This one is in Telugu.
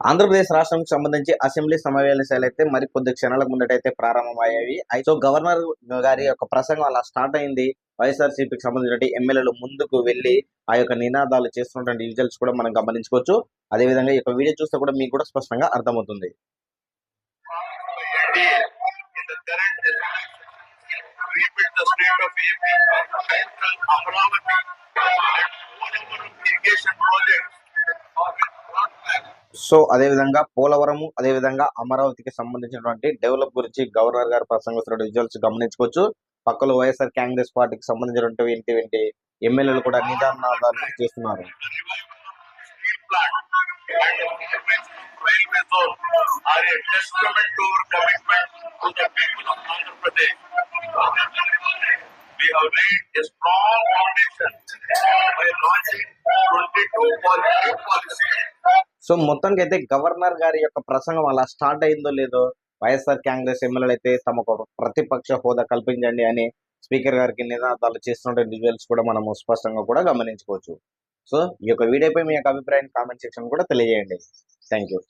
ఆంధ్రప్రదేశ్ రాష్ట్రానికి సంబంధించి అసెంబ్లీ సమావేశాలు అయితే మరి కొద్ది క్షణాల ముందటైతే ప్రారంభమయ్యాయి అయితే గవర్నర్ గారి యొక్క ప్రసంగం అలా స్టార్ట్ అయింది. వైఎస్ఆర్సీపీకి సంబంధించిన ఎమ్మెల్యేలు ముందుకు వెళ్ళి ఆ యొక్క నినాదాలు చేస్తున్నటువంటి విజువల్స్ కూడా మనం గమనించుకోవచ్చు. అదే విధంగా ఈ యొక్క వీడియో చూస్తే కూడా మీకు కూడా స్పష్టంగా అర్థమవుతుంది. NDA సో అదే విధంగా పోలవరము అదే అదేవిధంగా అమరావతికి సంబంధించినటువంటి డెవలప్ గురించి గవర్నర్ గారు ప్రసంగిస్తున్న రిజల్ట్స్ గమనించుకోవచ్చు పక్కన వైఎస్ఆర్ కాంగ్రెస్ పార్టీకి సంబంధించినటువంటి ఏంటి ఏంటి ఎమ్మెల్యేలు కూడా నిదానాదాలు చేస్తున్నారు సో మొత్తానికి అయితే గవర్నర్ గారి యొక్క ప్రసంగం అలా స్టార్ట్ అయిందో లేదో వైఎస్ఆర్ కాంగ్రెస్ ఎమ్మెల్యేలు అయితే తమకు ప్రతిపక్ష హోదా కల్పించండి అని స్పీకర్ గారికి నినాదాలు చేస్తున్న విజువల్స్ కూడా మనము స్పష్టంగా కూడా గమనించుకోవచ్చు. సో ఈ యొక్క వీడియోపై మీ యొక్క అభిప్రాయం కామెంట్ సెక్షన్ కూడా తెలియజేయండి. Thank you